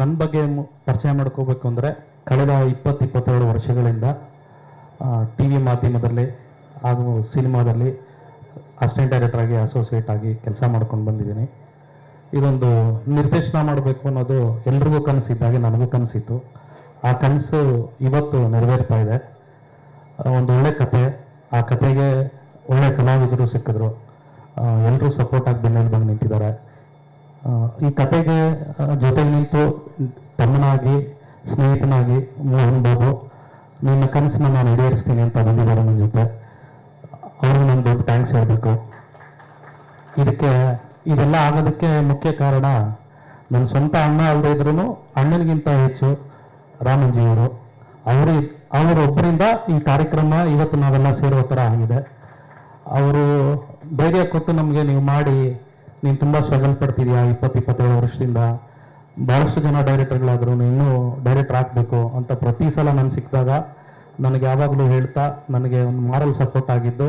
ನನ್ನ ಬಗ್ಗೆ ಪರಿಚಯ ಮಾಡ್ಕೋಬೇಕು ಅಂದರೆ ಕಳೆದ ಇಪ್ಪತ್ತು ಇಪ್ಪತ್ತೆರಡು ವರ್ಷಗಳಿಂದ ಟಿ ವಿ ಮಾಧ್ಯಮದಲ್ಲಿ ಹಾಗೂ ಸಿನಿಮಾದಲ್ಲಿ ಅಸಿಸ್ಟೆಂಟ್ ಡೈರೆಕ್ಟ್ರಾಗಿ ಅಸೋಸಿಯೇಟ್ ಆಗಿ ಕೆಲಸ ಮಾಡ್ಕೊಂಡು ಬಂದಿದ್ದೀನಿ. ಇದೊಂದು ನಿರ್ದೇಶನ ಮಾಡಬೇಕು ಅನ್ನೋದು ಎಲ್ರಿಗೂ ಕನಸಿದ್ದಾಗೆ ನನಗೂ ಕನಸಿತ್ತು. ಆ ಕನಸು ಇವತ್ತು ನೆರವೇರ್ತಾ ಇದೆ. ಒಂದು ಒಳ್ಳೆ ಕತೆ, ಆ ಕತೆಗೆ ಒಳ್ಳೆ ಕಲಾವಿದರು ಸಿಕ್ಕಿದ್ರು. ಎಲ್ಲರೂ ಸಪೋರ್ಟಾಗಿ ಬಂದು ನಿಂತಿದ್ದಾರೆ. ಈ ಕತೆಗೆ ಜೊತೆ ಜೊತೆಗೆ ನಿಂತು ತಮ್ಮನಾಗಿ, ಸ್ನೇಹಿತನಾಗಿ ಮೋಹನ್ ಬಾಬು, ನಿನ್ನ ಕನಸನ್ನ ನಾನು ಈಡೇರಿಸ್ತೀನಿ ಅಂತ ಬಂದಿದ್ದಾರೆ ನನ್ನ ಜೊತೆ. ಅವ್ರಿಗೆ ನಾನು ದೊಡ್ಡ ಥ್ಯಾಂಕ್ಸ್ ಹೇಳಬೇಕು. ಇದಕ್ಕೆ, ಇದೆಲ್ಲ ಆಗೋದಕ್ಕೆ ಮುಖ್ಯ ಕಾರಣ ನನ್ನ ಸ್ವಂತ ಅಣ್ಣ ಅಲ್ಲದೆ ಇದ್ರೂ ಅಣ್ಣನಿಗಿಂತ ಹೆಚ್ಚು ರಾಮಂಜಿಯವರು. ಅವರು ಅವರೊಬ್ಬರಿಂದ ಈ ಕಾರ್ಯಕ್ರಮ ಇವತ್ತು ನಾವೆಲ್ಲ ಸೇರೋ ಥರ ಆಗಿದೆ. ಅವರು ಧೈರ್ಯ ಕೊಟ್ಟು ನಮಗೆ ನೀವು ಮಾಡಿ ನೀನು ತುಂಬ ಸ್ಟ್ರಗಲ್ ಪಡ್ತಿದ್ಯಾ ಇಪ್ಪತ್ತು, ಇಪ್ಪತ್ತೇಳು ವರ್ಷದಿಂದ? ಭಾಳಷ್ಟು ಜನ ಡೈರೆಕ್ಟರ್ಗಳಾದ್ರು ಇನ್ನೂ ಡೈರೆಕ್ಟರ್ ಆಗಬೇಕು ಅಂತ ಪ್ರತಿ ಸಲ ನಾನು ಸಿಕ್ಕಿದಾಗ ನನಗೆ ಯಾವಾಗಲೂ ಹೇಳ್ತಾ ನನಗೆ ಒಂದು ಮಾರಲ್ ಸಪೋರ್ಟ್ ಆಗಿದ್ದು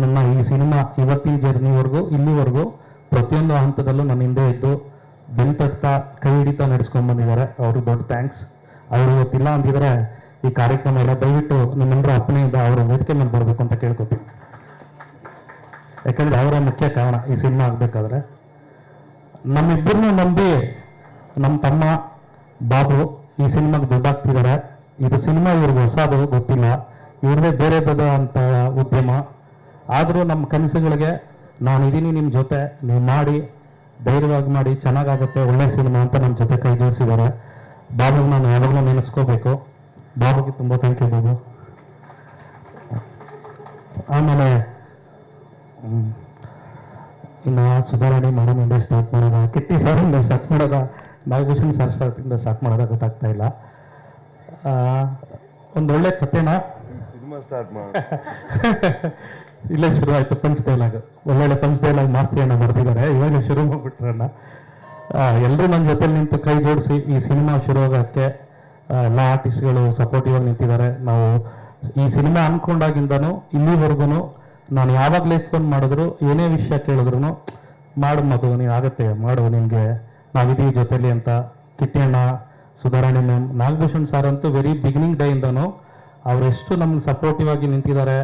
ನನ್ನ ಈ ಸಿನಿಮಾ ಇವತ್ತಿನ ಜರ್ನಿವರೆಗೂ ಇಲ್ಲಿವರೆಗೂ ಪ್ರತಿಯೊಂದು ಹಂತದಲ್ಲೂ ನನ್ನ ಹಿಂದೆ ಇದ್ದು ಬೆಂತಟ್ತಾ ಕೈ ಹಿಡಿತಾ ನಡೆಸ್ಕೊಂಡ್ ಬಂದಿದ್ದಾರೆ. ಅವ್ರಿಗೆ ದೊಡ್ಡ ಥ್ಯಾಂಕ್ಸ್ ಅವ್ರು ಇವತ್ತಿಲ್ಲ ಅಂದಿದ್ರೆ ಈ ಕಾರ್ಯಕ್ರಮ ಎಲ್ಲ ದಯವಿಟ್ಟು ನಿಮ್ಮೆಲ್ಲರ ಅಪ್ಪನೆಯಿಂದ ಅವರ ವೇದಿಕೆ ಮೇಲೆ ಬರಬೇಕು ಅಂತ ಕೇಳ್ಕೊತೀನಿ. ಯಾಕಂದ್ರೆ ಅವರ ಮುಖ್ಯ ಕಾರಣ ಈ ಸಿನಿಮಾ ಆಗ್ಬೇಕಾದ್ರೆ. ನಮ್ಮಿಬ್ಬರನ್ನೂ ನಂಬಿ ನಮ್ಮ ತಮ್ಮ, ಬಾಬು ಈ ಸಿನಿಮಾಗೆ ದುಡ್ಡಾಗ್ತಿದ್ದಾರೆ ಇದು ಸಿನಿಮಾ ಇವ್ರಿಗೆ ಹೊಸದು, ಗೊತ್ತಿಲ್ಲ. ಇವ್ರದೇ ಬೇರೆ ಅಂತ ಉದ್ಯಮ. ಆದರೂ ನಮ್ಮ ಕನಸುಗಳಿಗೆ ನಾನು ಇದ್ದೀನಿ ನಿಮ್ಮ ಜೊತೆ, ನೀವು ಮಾಡಿ, ಧೈರ್ಯವಾಗಿ ಮಾಡಿ, ಚೆನ್ನಾಗಾಗುತ್ತೆ, ಒಳ್ಳೆ ಸಿನಿಮಾ ಅಂತ ನಮ್ಮ ಜೊತೆ ಕೈ ಜೋಡಿಸಿದ್ದಾರೆ. ಬಾಬುಗೆ ನಾನು ಯಾವಾಗಲೂ ನೆನೆಸ್ಕೋಬೇಕು. ಬಾಬುಗೆ ತುಂಬ ಥ್ಯಾಂಕ್ ಯು ಬಾಬು. ಆಮೇಲೆ ಹ್ಮ್. ಇನ್ನು ಸುಧಾರಣೆ ಮಾಡೋ ಮುಂದೆ ಸ್ಟಾರ್ಟ್ ಮಾಡೋದ ಕಿಟ್ಟಿ ಸರಿಂದ ಸ್ಟಾರ್ಟ್ ಮಾಡೋದ ನಾಗಭೂಷಣ್ ಸರ್ ಸ್ಟಾರ್ಟಿಂದ ಸ್ಟಾರ್ಟ್ ಮಾಡೋದ ಗೊತ್ತಾಗ್ತಾ ಇಲ್ಲ. ಆ, ಒಂದೊಳ್ಳೆ ಕಥೆನ ಸಿನಿಮಾ ಸ್ಟಾರ್ಟ್ ಮಾಡ. ಇಲ್ಲೇ ಶುರು ಆಯ್ತು ಪಂಚ್ ಡೈಲಾಗ್ ಒಳ್ಳೊಳ್ಳೆ ಪಂಚ್ ಡೈಲಾಗ್ ಮಾಸ್ತಿಯನ್ನು ಬರೆದಿದ್ದಾರೆ. ಬರ್ತಿದ್ದಾರೆ ಇವಾಗ ಶುರು ಮಾಡ್ಬಿಟ್ರಣ್ಣ ಎಲ್ಲರೂ ನನ್ನ ಜೊತೆ ನಿಂತು ಕೈ ಜೋಡಿಸಿ ಈ ಸಿನಿಮಾ ಶುರು ಆಗೋಕ್ಕೆ ಎಲ್ಲ ಆರ್ಟಿಸ್ಟ್ಗಳು ಸಪೋರ್ಟಿವ್ ಆಗಿ ನಿಂತಿದ್ದಾರೆ. ನಾವು ಈ ಸಿನಿಮಾ ಅನ್ಕೊಂಡಾಗಿಂದನೂ ಇಲ್ಲಿವರೆಗೂ ನಾನು ಯಾವಾಗಲೇ ಫೋನ್ ಮಾಡಿದ್ರು ಏನೇ ವಿಷಯ ಕೇಳಿದ್ರು ಮಾಡು ಮಗು ನೀನು ಆಗುತ್ತೆ, ಮಾಡು ನಿನಗೆ ನಾವಿದ್ದೀವಿ ಜೊತೆಲಿ ಅಂತ. ಕಿಟ್ಟಿಯಣ್ಣ ಸುಧಾರಾಣಿ ಮ್ಯಾಮ್ ನಾಗಭೂಷಣ್ ಸರ್ ಅಂತೂ ವೆರಿ ಬಿಗಿನಿಂಗ್ ಡೇಯಿಂದನೂ ಅವರೆಷ್ಟು ನಮ್ಗೆ ಸಪೋರ್ಟಿವ್ ಆಗಿ ನಿಂತಿದ್ದಾರೆ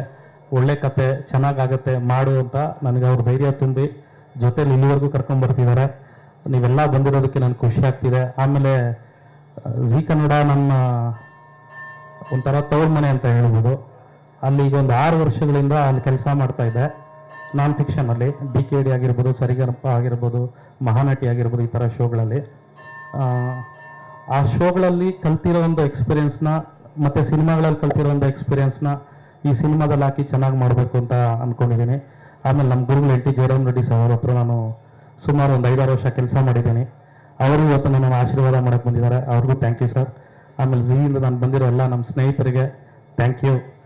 ಒಳ್ಳೆ ಕತೆ ಚೆನ್ನಾಗಾಗತ್ತೆ ಮಾಡು ಅಂತ ನನಗೆ ಅವ್ರ ಧೈರ್ಯ ತುಂಬಿ ಜೊತೆಲಿ ಇಲ್ಲಿವರೆಗೂ ಕರ್ಕೊಂಡ್ ಬರ್ತಿದ್ದಾರೆ ನೀವೆಲ್ಲ ಬಂದಿರೋದಕ್ಕೆ ನನಗೆ ಖುಷಿ ಆಗ್ತಿದೆ. ಆಮೇಲೆ ಝೀ ಕನ್ನಡ ನಮ್ಮ ಒಂಥರ ತವ್ರ ಮನೆ ಅಂತ ಹೇಳ್ಬೋದು. ಅಲ್ಲಿ ಈಗ ಒಂದು ಆರು ವರ್ಷಗಳಿಂದ ಅಲ್ಲಿ ಕೆಲಸ ಮಾಡ್ತಾ ಇದ್ದೆ ನಾನ್ ಫಿಕ್ಷನ್ ಅಲ್ಲಿ ಡಿ ಕೆ ಡಿ ಆಗಿರ್ಬೋದು ಸರಿಗನಪ್ಪ ಆಗಿರ್ಬೋದು ಮಹಾನಟಿ ಆಗಿರ್ಬೋದು ಈ ಥರ ಶೋಗಳಲ್ಲಿ. ಆ, ಶೋಗಳಲ್ಲಿ ಕಲ್ತಿರೋ ಒಂದು ಎಕ್ಸ್ಪೀರಿಯೆನ್ಸ್ನ ಮತ್ತೆ ಸಿನಿಮಾಗಳಲ್ಲಿ ಕಲ್ತಿರೋ ಒಂದು ಎಕ್ಸ್ಪೀರಿಯೆನ್ಸ್ನ ಈ ಸಿನಿಮಾದಲ್ಲಿ ಹಾಕಿ ಚೆನ್ನಾಗಿ ಮಾಡಬೇಕು ಅಂತ ಅಂದ್ಕೊಂಡಿದ್ದೀನಿ ಆಮೇಲೆ ನಮ್ಮ ಗುರುಗಳು N T Jayaram Reddy sir ಹತ್ರ ನಾನು ಸುಮಾರು ಒಂದು ಐದಾರು ವರ್ಷ ಕೆಲಸ ಮಾಡಿದ್ದೀನಿ. ಅವರು ಇವತ್ತು ನನ್ನ ಆಶೀರ್ವಾದ ಮಾಡಕ್ಕೆ ಬಂದಿದ್ದಾರೆ. ಅವ್ರಿಗೂ ಥ್ಯಾಂಕ್ ಯು ಸರ್ ಆಮೇಲೆ ಝೀಯಿಂದ ನಾನು ಬಂದಿರೋ ಎಲ್ಲ ನಮ್ಮ ಸ್ನೇಹಿತರಿಗೆ ಥ್ಯಾಂಕ್ ಯು